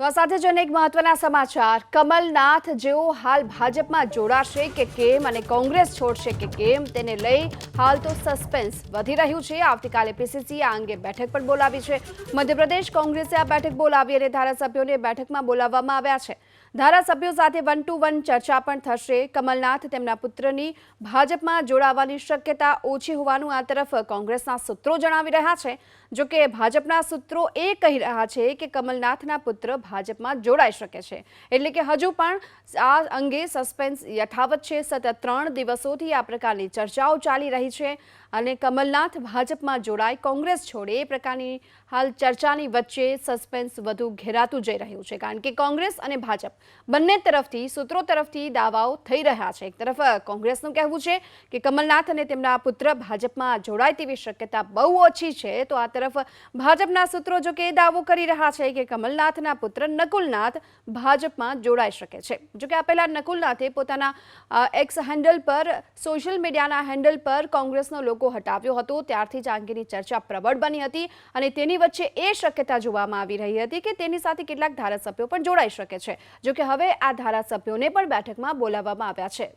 તો આ સાથે જ અનેક મહત્વના સમાચાર. કમલનાથ જેઓ હાલ ભાજપમાં જોડાશે કે કેમ અને કોંગ્રેસ છોડશે કે કેમ, તેને લઈ હાલ તો સસ્પેન્સ વધી રહ્યું છે. આવતીકાલે પીસીસી આ અંગે બેઠક પણ બોલાવી છે. મધ્યપ્રદેશ કોંગ્રેસે આ બેઠક બોલાવી અને ધારાસભ્યોને બેઠકમાં બોલાવવામાં આવ્યા છે. ધારાસભ્યો સાથે વન ટુ વન ચર્ચા પણ થશે. કમલનાથ તેમના પુત્રની ભાજપમાં જોડાવાની શક્યતા ઓછી હોવાનું આ તરફ કોંગ્રેસના સૂત્રો જણાવી રહ્યા છે. જો કે ભાજપના સૂત્રો એ કહી રહ્યા છે કે કમલનાથના પુત્ર ભાજપમાં જોડાઈ શકે છે. એટલે કે હજુ પણ આ અંગે સસ્પેન્સ યથાવત છે. સતત ત્રણ દિવસોથી આ પ્રકારની ચર્ચાઓ ચાલી રહી છે અને કમલનાથ ભાજપમાં જોડાય. કોંગ્રેસ છોડે એ પ્રકારની હાલ ચર્ચાની વચ્ચે સસ્પેન્સ વધુ ઘેરાતું જઈ રહ્યું છે. કારણ કે કોંગ્રેસ અને ભાજપ બંને તરફથી, સૂત્રો તરફથી દાવાઓ થઈ રહ્યા છે. એક તરફ કોંગ્રેસનું કહેવું છે કે કમલનાથ અને તેમના પુત્ર ભાજપમાં જોડાય તેવી શક્યતા બહુ ઓછી છે. તો આ તરફ ભાજપના સૂત્રો જો કે એ દાવો કરી રહ્યા છે કે કમલનાથના પુત્ર નકુલનાથ ભાજપમાં જોડાઈ શકે છે. જો કે આ પહેલા નકુલનાથે પોતાના એક્સ હેન્ડલ પર સોશિયલ મીડિયાના હેન્ડલ પર કોંગ્રેસનો લોકો હટાવ્યો હતો. ત્યારથી જ અંગેની ચર્ચા પ્રબળ બની હતી અને તેની વચ્ચે એ શક્યતા જોવામાં આવી રહી હતી કે તેની સાથે કેટલાક ધારાસભ્યો પણ જોડાઈ શકે છે. જોકે હવે આ ધારાસભ્યોને પણ બેઠકમાં બોલાવવામાં આવ્યા છે.